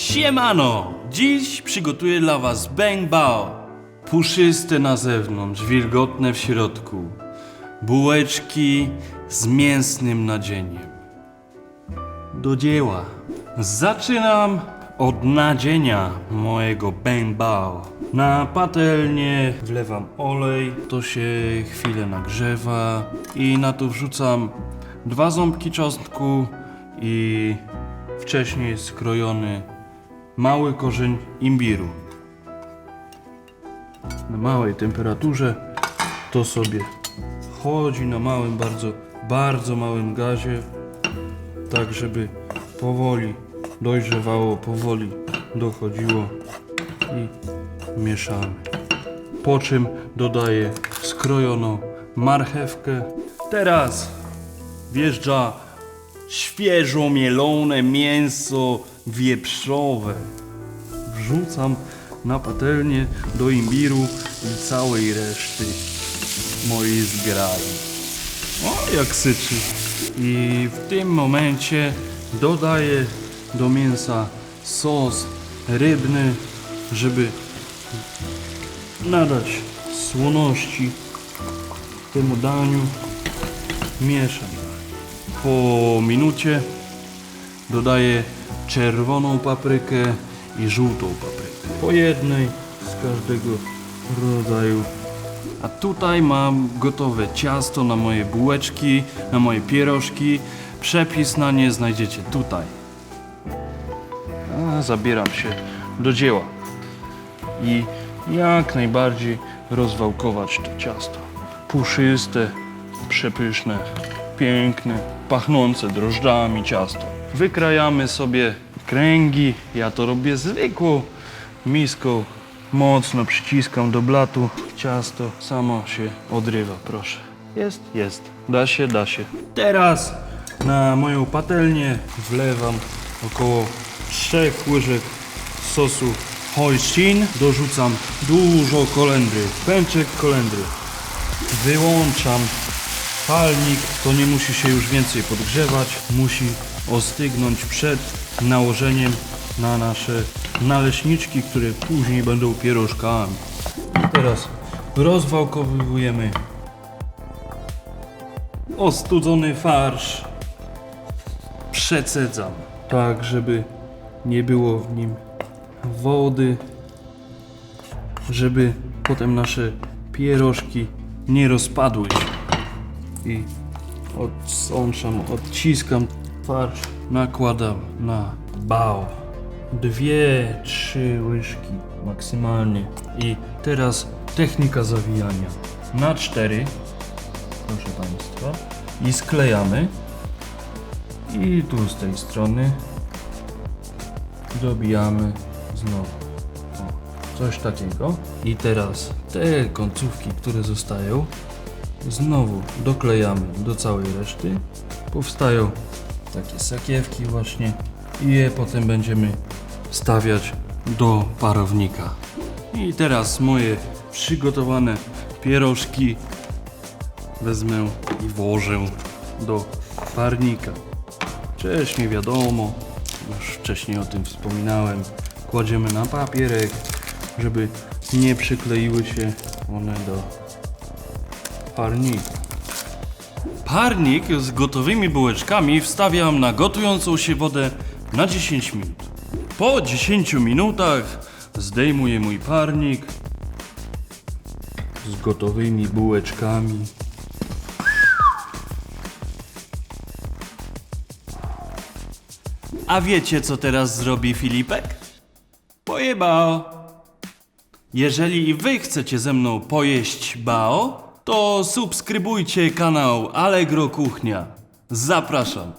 Siemano! Dziś przygotuję dla was bang bao. Puszyste na zewnątrz, wilgotne w środku. Bułeczki z mięsnym nadzieniem. Do dzieła. Zaczynam od nadzienia mojego bang bao. Na patelnię wlewam olej, to się chwilę nagrzewa i na to wrzucam dwa ząbki czosnku i wcześniej skrojony mały korzeń imbiru. Na małej temperaturze to sobie chodzi na małym, bardzo, bardzo małym gazie, tak żeby powoli dojrzewało, powoli dochodziło i mieszamy. Po czym dodaję skrojoną marchewkę. Teraz wjeżdża świeżo mielone mięso wieprzowe. Wrzucam na patelnię do imbiru i całej reszty mojej zgrai. O, jak syczy. I w tym momencie dodaję do mięsa sos rybny, żeby nadać słoności temu daniu. Mieszam. Po minucie dodaję czerwoną paprykę i żółtą paprykę. Po jednej z każdego rodzaju. A tutaj mam gotowe ciasto na moje bułeczki, na moje pierożki. Przepis na nie znajdziecie tutaj. A zabieram się do dzieła. I jak najbardziej rozwałkować to ciasto. Puszyste, przepyszne, piękne, pachnące drożdżami ciasto. Wykrajamy sobie kręgi. Ja to robię zwykłą miską. Mocno przyciskam do blatu. Ciasto samo się odrywa, proszę. Jest, jest. Da się, da się. Teraz na moją patelnię wlewam około 3 łyżek sosu hoisin. Dorzucam dużo kolendry, pęczek kolendry. Wyłączam palnik, to nie musi się już więcej podgrzewać, musi ostygnąć przed nałożeniem na nasze naleśniczki, które później będą pierożkami. Teraz rozwałkowujemy ostudzony farsz. Przecedzam, tak żeby nie było w nim wody, żeby potem nasze pierożki nie rozpadły się. I odsączam, odciskam farsz, nakładam na bao. Dwie, trzy łyżki maksymalnie. I teraz technika zawijania. Na cztery, proszę Państwa. I sklejamy. I tu z tej strony dobijamy znowu. Coś takiego. I teraz te końcówki, które zostają, znowu doklejamy do całej reszty. Powstają takie sakiewki właśnie i je potem będziemy stawiać do parownika. I teraz moje przygotowane pierożki wezmę i włożę do parnika. Wcześniej wiadomo, już wcześniej o tym wspominałem, kładziemy na papierek, żeby nie przykleiły się one do parnika. Parnik z gotowymi bułeczkami wstawiam na gotującą się wodę na 10 minut. Po 10 minutach zdejmuję mój parnik z gotowymi bułeczkami. A wiecie, co teraz zrobi Filipek? Pojebao. Jeżeli i wy chcecie ze mną pojeść bao, to subskrybujcie kanał Allegro Kuchnia. Zapraszam.